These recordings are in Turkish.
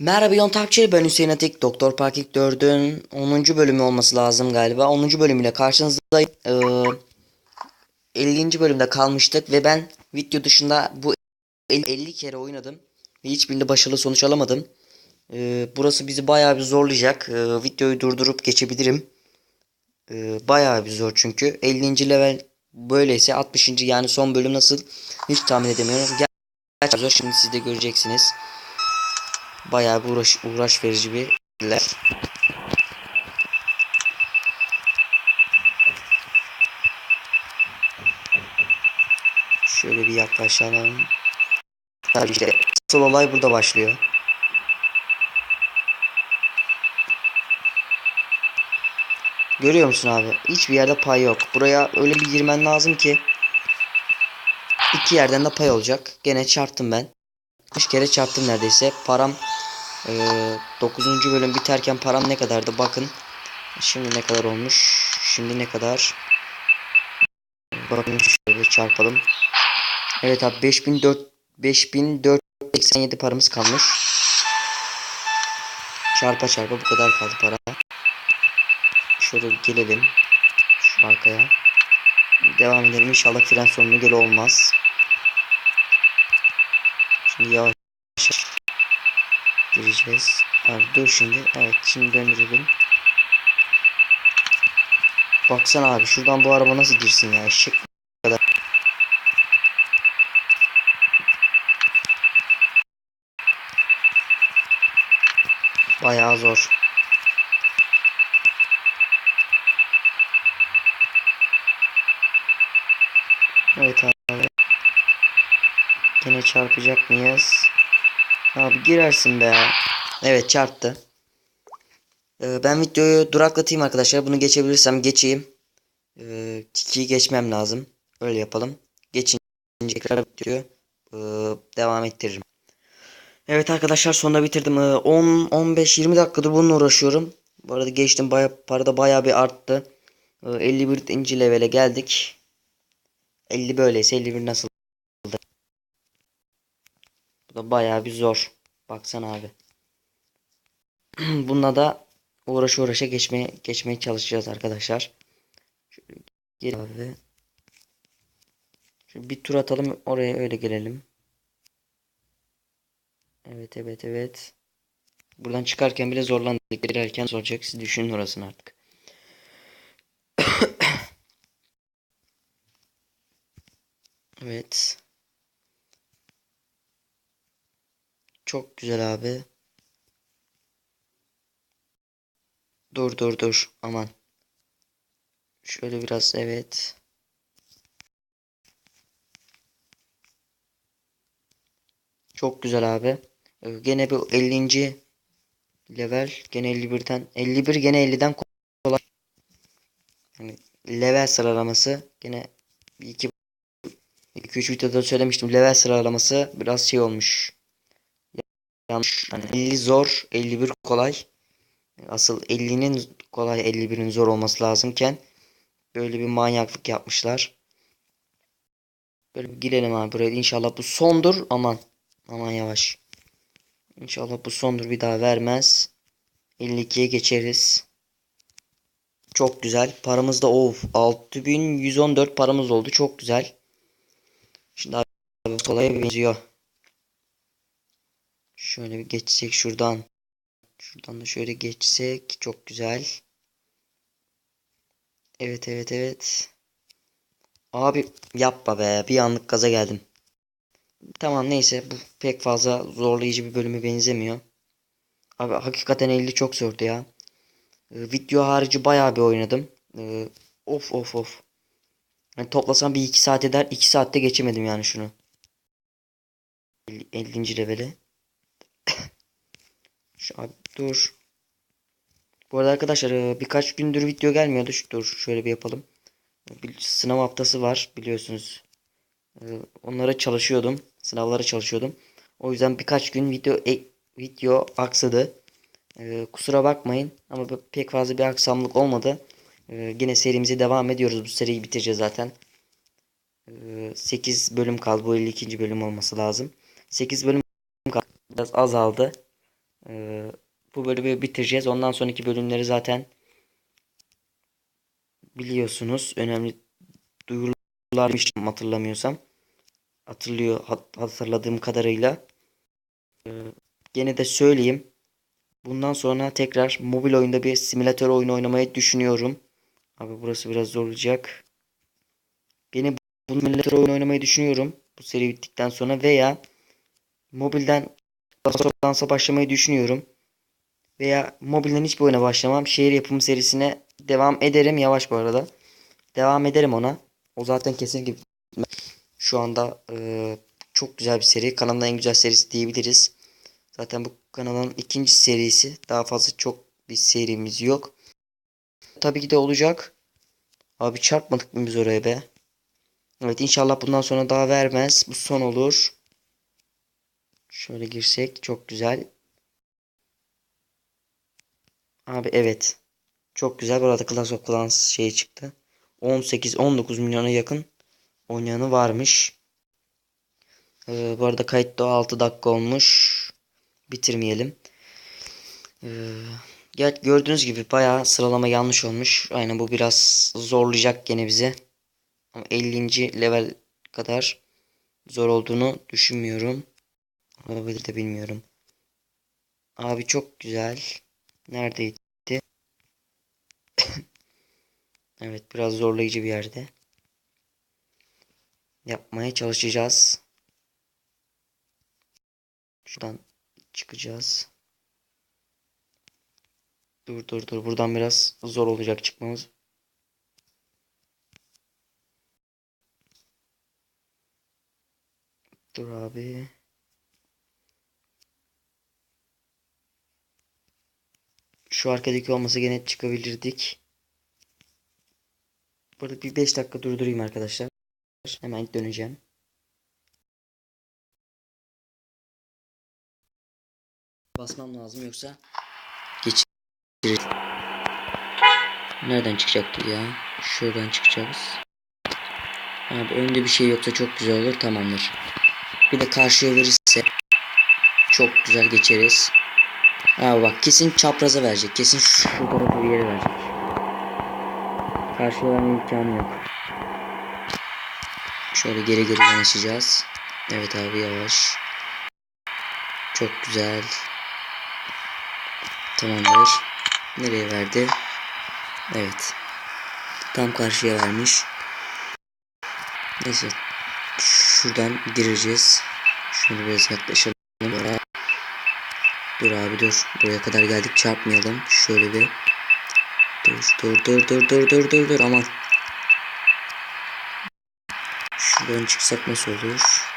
Merhaba Yon ben Hüseyin Atik. Doktor Park 4'ün 10. bölümü olması lazım galiba. 10. bölümüyle karşınızdayım. Ee, 50. bölümde kalmıştık ve ben video dışında bu 50 kere oynadım. Ve hiçbirinde başarılı sonuç alamadım. Ee, burası bizi bayağı bir zorlayacak. Ee, videoyu durdurup geçebilirim. Ee, bayağı bir zor çünkü. 50. level böyleyse 60. yani son bölüm nasıl hiç tahmin edemiyorum. Gerçekten zor. Şimdi siz de göreceksiniz. Bayağı bir uğraş, uğraş verici bir ler. Şöyle bir yaklaşalım. Tabii işte asıl olay burada başlıyor. Görüyor musun abi? Hiçbir yerde pay yok. Buraya öyle bir girmen lazım ki iki yerden de pay olacak. Gene çarptım ben. 3 kere çarptım neredeyse. Param ee, 9. bölüm biterken param ne kadardı bakın. Şimdi ne kadar olmuş? Şimdi ne kadar? Bakın şöyle çarpalım. Evet abi 54 5487 paramız kalmış. Çarpa çarpa bu kadar kaldı para. Şöyle gelelim. Şu arkaya. Devam edelim. İnşallah fren sorunu gel olmaz. Şimdi yavaş gireceğiz. Abi dur şimdi. Evet şimdi döndürelim. Baksana abi şuradan bu araba nasıl girsin ya eşek kadar. Bayağı zor. Yine çarpacak mıyız? Abi girersin be. Evet çarptı. Ee, ben videoyu duraklatayım arkadaşlar. Bunu geçebilirsem geçeyim. Ee, Kiki'yi geçmem lazım. Öyle yapalım. Geçince tekrar videoyu ee, devam ettiririm. Evet arkadaşlar sonunda bitirdim. Ee, 10 15 20 dakikadır bununla uğraşıyorum. Bu arada geçtim baya para da bayağı bir arttı. Ee, 51. levele geldik. 50 böyleyse 51 nasıl? Da bayağı bir zor. Baksana abi. Bununla da uğraşa uğraşa geçmeye geçmeye çalışacağız arkadaşlar. Şöyle gel abi. Şöyle bir tur atalım oraya öyle gelelim. Evet evet evet. Buradan çıkarken bile zorlandık. Girerken olacak. Siz düşünün orasını artık. Evet. Çok güzel abi. Dur dur dur. Aman. Şöyle biraz evet. Çok güzel abi. Ee, Gene bu 50. level. Gene 51'den. 51 gene 50'den kolay. Yani level sıralaması. Gene 2 2-3 videoda söylemiştim. Level sıralaması biraz şey olmuş. Yanlış. Yani 50 zor, 51 kolay. Asıl 50'nin kolay 51'in zor olması lazımken böyle bir manyaklık yapmışlar. Böyle bir girelim abi buraya. İnşallah bu sondur. Aman. Aman yavaş. İnşallah bu sondur. Bir daha vermez. 52'ye geçeriz. Çok güzel. Paramız da of 6114 paramız oldu. Çok güzel. Şimdi abi kolay benziyor. Şöyle bir geçsek şuradan. Şuradan da şöyle geçsek. Çok güzel. Evet evet evet. Abi yapma be. Bir anlık gaza geldim. Tamam neyse. Bu pek fazla zorlayıcı bir bölüme benzemiyor. Abi hakikaten 50 çok zordu ya. Ee, video harici bayağı bir oynadım. Ee, of of of. Yani toplasam bir 2 saat eder. 2 saatte geçemedim yani şunu. 50. 50. leveli. Şu abi dur. Bu arada arkadaşlar e, birkaç gündür video gelmiyordu. Şu, dur şöyle bir yapalım. Bir sınav haftası var biliyorsunuz. E, onlara çalışıyordum. Sınavlara çalışıyordum. O yüzden birkaç gün video e, video aksadı. Kusura bakmayın ama pek fazla bir aksamlık olmadı. E, yine serimize devam ediyoruz. Bu seriyi bitireceğiz zaten. E, 8 bölüm kaldı. Bu 52. bölüm olması lazım. 8 bölüm kaldı. Biraz azaldı. Ee, bu bölümü bitireceğiz. Ondan sonraki bölümleri zaten biliyorsunuz. Önemli duyurular hatırlamıyorsam. Hatırlıyor hat- hatırladığım kadarıyla. Ee, gene de söyleyeyim. Bundan sonra tekrar mobil oyunda bir simülatör oyunu oynamayı düşünüyorum. Abi burası biraz zorlayacak. Gene bu simülatör oyunu oynamayı düşünüyorum. Bu seri bittikten sonra veya mobilden dansa başlamayı düşünüyorum. Veya mobilden hiçbir oyuna başlamam. Şehir yapımı serisine devam ederim. Yavaş bu arada. Devam ederim ona. O zaten kesinlikle şu anda e, çok güzel bir seri. Kanalın en güzel serisi diyebiliriz. Zaten bu kanalın ikinci serisi. Daha fazla çok bir serimiz yok. Tabii ki de olacak. Abi çarpmadık mı biz oraya be? Evet inşallah bundan sonra daha vermez. Bu son olur. Şöyle girsek çok güzel. Abi evet. Çok güzel. Burada Clash of Clans şey çıktı. 18-19 milyona yakın oynayanı varmış. Ee, bu arada kayıt da 6 dakika olmuş. Bitirmeyelim. Ee, gördüğünüz gibi bayağı sıralama yanlış olmuş. Aynen bu biraz zorlayacak gene bize. Ama 50. level kadar zor olduğunu düşünmüyorum. Olabilir de bilmiyorum. Abi çok güzel. Neredeydi? evet biraz zorlayıcı bir yerde. Yapmaya çalışacağız. Şuradan çıkacağız. Dur dur dur. Buradan biraz zor olacak çıkmamız. Dur abi. Şu arkadaki olmasa gene çıkabilirdik. Burada bir 5 dakika durdurayım arkadaşlar. Hemen döneceğim. Basmam lazım yoksa geçirir. Nereden çıkacaktı ya? Şuradan çıkacağız. Abi önde bir şey yoksa çok güzel olur. Tamamdır. Bir de karşıya verirse çok güzel geçeriz. Abi bak kesin çapraza verecek. Kesin şu tarafa bir yere verecek. Karşıya verme imkanı yok. Şöyle geri geri yanaşacağız. Evet abi yavaş. Çok güzel. Tamamdır. Nereye verdi? Evet. Tam karşıya vermiş. Neyse. Şuradan gireceğiz. Şöyle biraz yaklaşalım. Dur abi dur. Buraya kadar geldik çarpmayalım. Şöyle bir. Dur dur dur dur dur dur dur dur aman. Şuradan çıksak nasıl olur?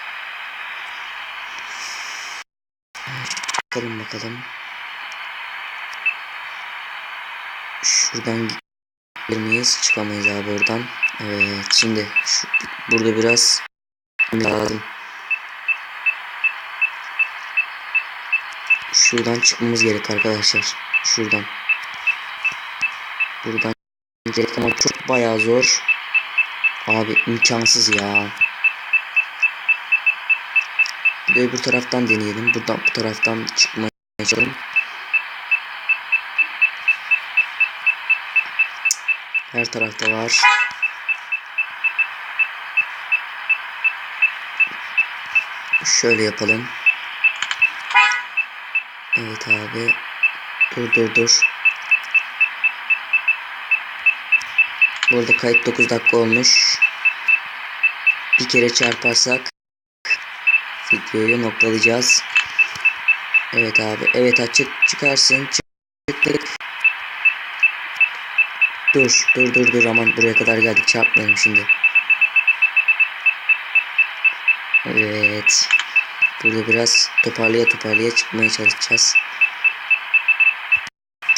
Bakalım bakalım. Şuradan gelir miyiz? Çıkamayız abi oradan. Evet şimdi şu, burada biraz lazım. Şuradan çıkmamız gerek arkadaşlar. Şuradan. Buradan gerek ama çok bayağı zor. Abi imkansız ya. Bir de taraftan deneyelim. Buradan bu taraftan çıkmaya çalışalım. Her tarafta var. Şöyle yapalım. Abi. Dur dur dur. Burada kayıt 9 dakika olmuş. Bir kere çarparsak videoyu noktalayacağız. Evet abi. Evet açık çıkarsın. Çıktık. Dur dur dur dur aman buraya kadar geldik çarpmayalım şimdi. Evet. Burada biraz toparlaya toparlaya çıkmaya çalışacağız.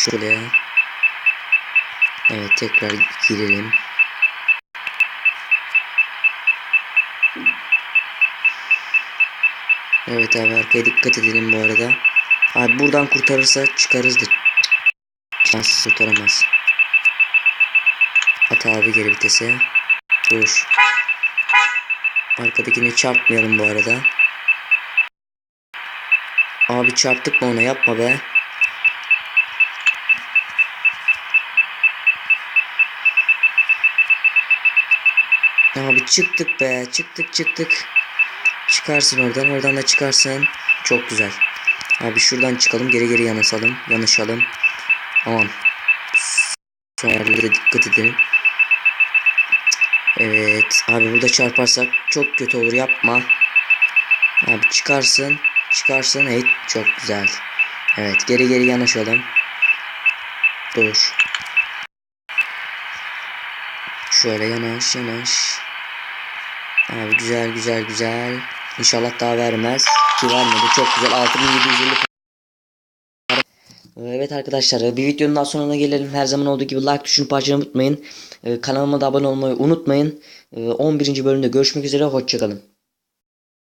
Şöyle. Evet tekrar girelim. Evet abi arkaya dikkat edelim bu arada. Abi buradan kurtarırsa çıkarız da şanssız kurtaramaz. At abi geri vitese. Dur. Arkadakini çarpmayalım bu arada. Abi çarptık mı ona yapma be. Abi çıktık be çıktık çıktık. Çıkarsın oradan oradan da çıkarsın. Çok güzel. Abi şuradan çıkalım geri geri yanaşalım. Yanışalım. Aman. Son dikkat edin. Evet. Abi burada çarparsak çok kötü olur yapma. Abi çıkarsın. Çıkarsın. Evet çok güzel. Evet geri geri yanaşalım. Dur. Şöyle yanaş yanaş. Abi güzel güzel güzel. İnşallah daha vermez. Ki vermedi. Çok güzel. 6750 Evet arkadaşlar bir videonun daha sonuna gelelim. Her zaman olduğu gibi like tuşunu parçalamayı unutmayın. Ee, Kanalıma da abone olmayı unutmayın. Ee, 11. bölümde görüşmek üzere. Hoşçakalın.